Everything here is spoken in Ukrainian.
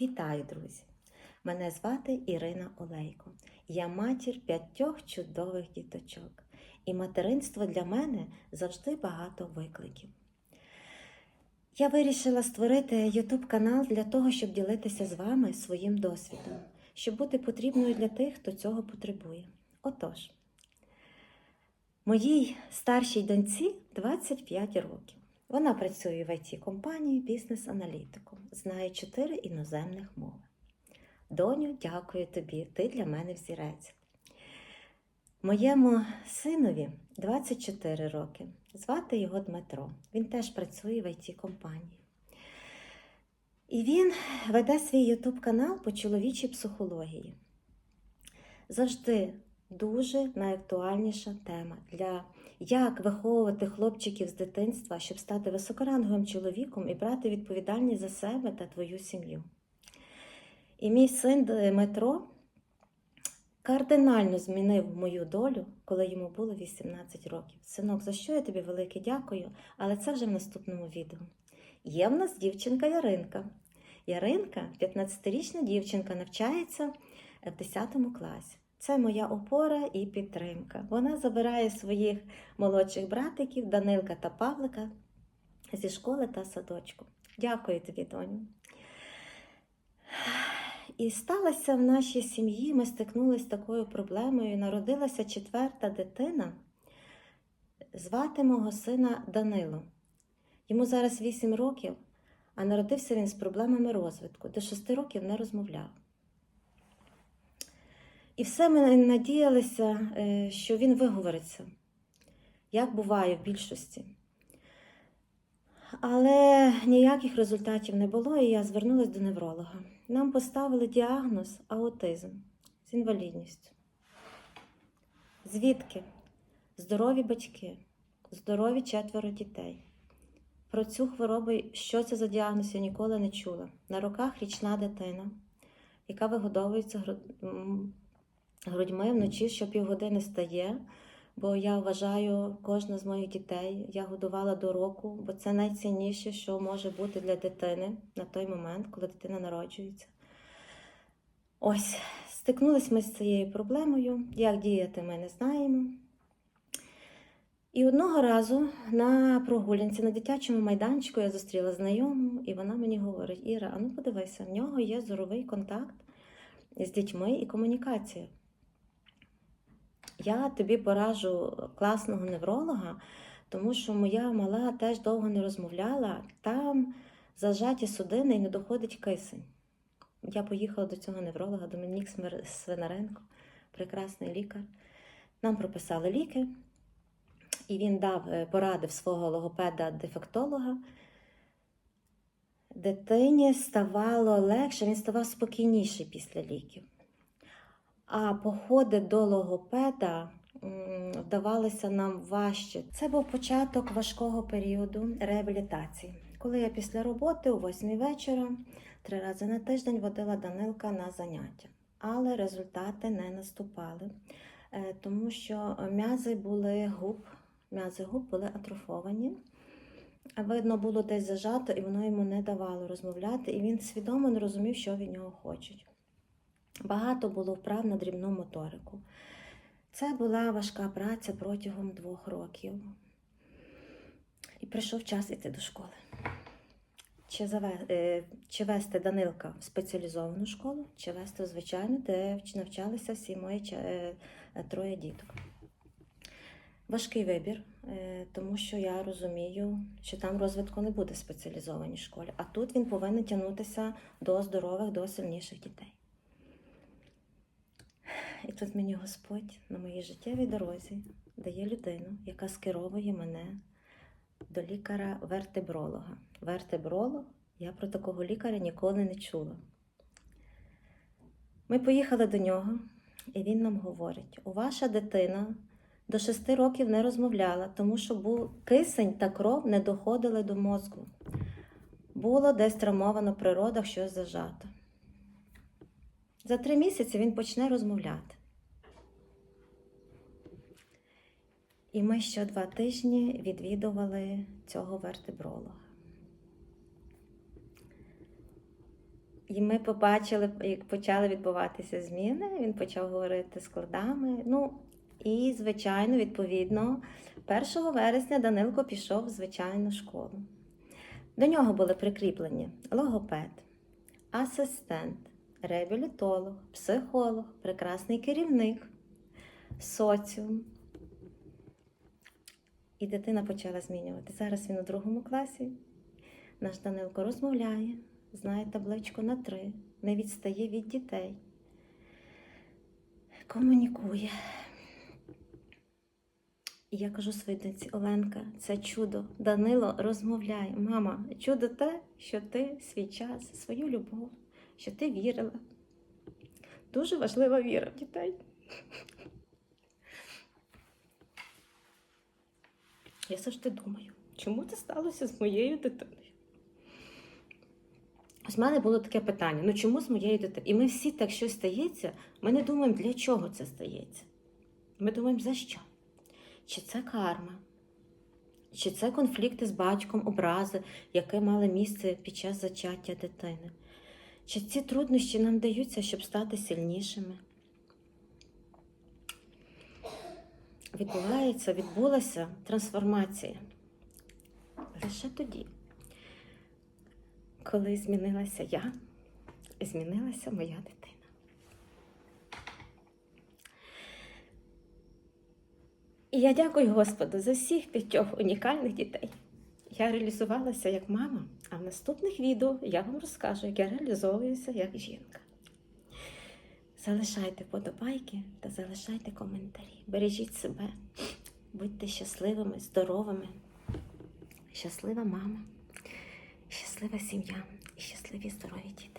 Вітаю, друзі! Мене звати Ірина Олейко. Я матір п'ятьох чудових діточок. І материнство для мене завжди багато викликів. Я вирішила створити YouTube канал для того, щоб ділитися з вами своїм досвідом, щоб бути потрібною для тих, хто цього потребує. Отож, моїй старшій доньці 25 років. Вона працює в it компанії бізнес-аналітиком, знає чотири іноземних мови. Доню, дякую тобі, ти для мене взірець. Моєму синові 24 роки. Звати його Дмитро. Він теж працює в it компанії. І він веде свій YouTube канал по чоловічій психології. Завжди дуже найактуальніша тема для як виховувати хлопчиків з дитинства, щоб стати високоранговим чоловіком і брати відповідальність за себе та твою сім'ю. І мій син Дмитро кардинально змінив мою долю, коли йому було 18 років. Синок, за що я тобі велике дякую, але це вже в наступному відео. Є в нас дівчинка Яринка. Яринка, 15-річна дівчинка, навчається в 10 класі. Це моя опора і підтримка. Вона забирає своїх молодших братиків Данилка та Павлика зі школи та садочку. Дякую тобі, доню. І сталося в нашій сім'ї, ми стикнулися з такою проблемою. Народилася четверта дитина. Звати мого сина Данило. Йому зараз 8 років, а народився він з проблемами розвитку. До 6 років не розмовляв. І все ми надіялися, е, що він виговориться, як буває в більшості. Але ніяких результатів не було, і я звернулася до невролога. Нам поставили діагноз аутизм з інвалідністю. Звідки? Здорові батьки, здорові четверо дітей. Про цю хворобу, що це за діагноз, я ніколи не чула. На руках річна дитина, яка вигодовується грудьми вночі, що півгодини стає. Бо я вважаю, кожна з моїх дітей я годувала до року, бо це найцінніше, що може бути для дитини на той момент, коли дитина народжується. Ось, стикнулись ми з цією проблемою. Як діяти, ми не знаємо. І одного разу на прогулянці на дитячому майданчику я зустріла знайому, і вона мені говорить: Іра, а ну подивися, в нього є зоровий контакт з дітьми і комунікація. Я тобі пораджу класного невролога, тому що моя мала теж довго не розмовляла. Там зажаті судини і не доходить кисень. Я поїхала до цього невролога, Домінік Свинаренко, прекрасний лікар. Нам прописали ліки, і він дав е, порадив свого логопеда-дефектолога. Дитині ставало легше, він ставав спокійніший після ліків. А походи до логопеда вдавалися нам важче. Це був початок важкого періоду реабілітації. Коли я після роботи о 8 вечора три рази на тиждень водила Данилка на заняття, але результати не наступали, е, тому що м'язи були губ, м'язи губ були атрофовані. Видно, було десь зажато, і воно йому не давало розмовляти, і він свідомо не розумів, що від нього хочуть. Багато було вправ на дрібну моторику. Це була важка праця протягом двох років. І прийшов час іти до школи. Чи, заве... е, чи вести Данилка в спеціалізовану школу, чи вести в звичайну, де навчалися всі мої е, е, троє діток. Важкий вибір, тому що я розумію, що там розвитку не буде в спеціалізованій школі, а тут він повинен тягнутися до здорових, до сильніших дітей. І тут мені Господь на моїй життєвій дорозі дає людину, яка скеровує мене до лікаря-вертебролога. Вертебролог, я про такого лікаря ніколи не чула. Ми поїхали до нього, і він нам говорить: у ваша дитина до 6 років не розмовляла, тому що був кисень та кров не доходили до мозку. Було десь травмовано при родах щось зажато. За три місяці він почне розмовляти. І ми що два тижні відвідували цього вертебролога. І ми побачили, як почали відбуватися зміни. Він почав говорити складами. Ну і, звичайно, відповідно, 1 вересня Данилко пішов в звичайну школу. До нього були прикріплені логопед, асистент, реабілітолог, психолог, прекрасний керівник, соціум. І дитина почала змінювати. Зараз він у другому класі. Наш Данилко розмовляє, знає табличку на три, не відстає від дітей, комунікує. І я кажу своїй доньці, Оленка, це чудо. Данило розмовляє. Мама, чудо те, що ти свій час, свою любов, що ти вірила. Дуже важлива віра в дітей. Я завжди думаю, чому це сталося з моєю дитиною? Ось в мене було таке питання: ну чому з моєю дитиною? І ми всі так щось стається, ми не думаємо, для чого це стається. Ми думаємо, за що? Чи це карма? Чи це конфлікти з батьком, образи, які мали місце під час зачаття дитини? Чи ці труднощі нам даються, щоб стати сильнішими? Відбувається, відбулася трансформація лише тоді, коли змінилася я, змінилася моя дитина. І я дякую Господу за всіх п'ятьох унікальних дітей. Я реалізувалася як мама, а в наступних відео я вам розкажу, як я реалізовуюся як жінка. Залишайте подобайки та залишайте коментарі. Бережіть себе, будьте щасливими, здоровими. Щаслива мама, щаслива сім'я і щасливі здорові діти.